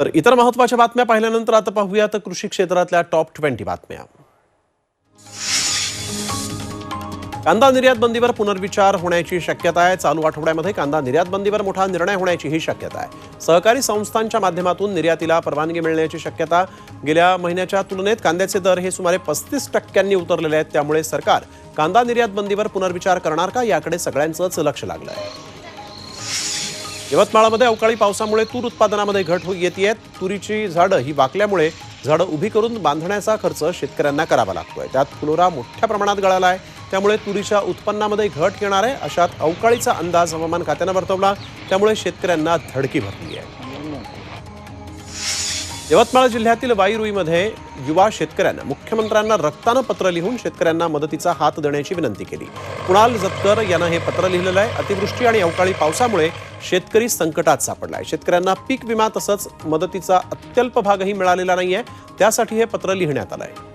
तर इतर महत्त्वाच्या बातम्या पाहिल्यानंतर आता पाहूयात कृषी क्षेत्रातल्या टॉप ट्वेंटी बातम्या. कांदा निर्यात बंदीवर पुनर्विचार होण्याची शक्यता आहे. चालू आठवड्यामध्ये कांदा निर्यात बंदीवर मोठा निर्णय होण्याचीही शक्यता आहे. सहकारी संस्थांच्या माध्यमातून निर्यातीला परवानगी मिळण्याची शक्यता गेल्या महिन्याच्या तुलनेत कांद्याचे दर हे सुमारे पस्तीस टक्क्यांनी उतरलेले आहेत. त्यामुळे सरकार कांदा निर्यात बंदीवर पुनर्विचार करणार का? याकडे सगळ्यांचंच लक्ष लागलं आहे. यवतमाळमध्ये अवकाळी पावसामुळे तूर उत्पादनामध्ये घट हो- येत येते तुरीची झाडं ही वाकल्यामुळे झाडं उभी करून बांधण्याचा खर्च शेतकऱ्यांना करावा लागतोय. त्यात फुलोरा मोठ्या प्रमाणात गळाला आहे. त्यामुळे तुरीच्या उत्पन्नामध्ये घट येणार आहे. अशात अवकाळीचा अंदाज हवामान खात्यानं वर्तवला. त्यामुळे शेतकऱ्यांना धडकी भरली आहे. यवतमाळ जिल्ह्यातील वाईरुईमध्ये युवा शेतकऱ्यांना मुख्यमंत्र्यांना रक्तानं पत्र लिहून शेतकऱ्यांना मदतीचा हात देण्याची विनंती केली. कुणाल जतकर यांना हे पत्र लिहिलेलं आहे. अतिवृष्टी आणि अवकाळी पावसामुळे शेतकरी संकटात सापडलाय. शेतकऱ्यांना पीक विमा तसंच मदतीचा अत्यल्प भागही मिळालेला नाहीये. त्यासाठी हे पत्र लिहिण्यात आलं आहे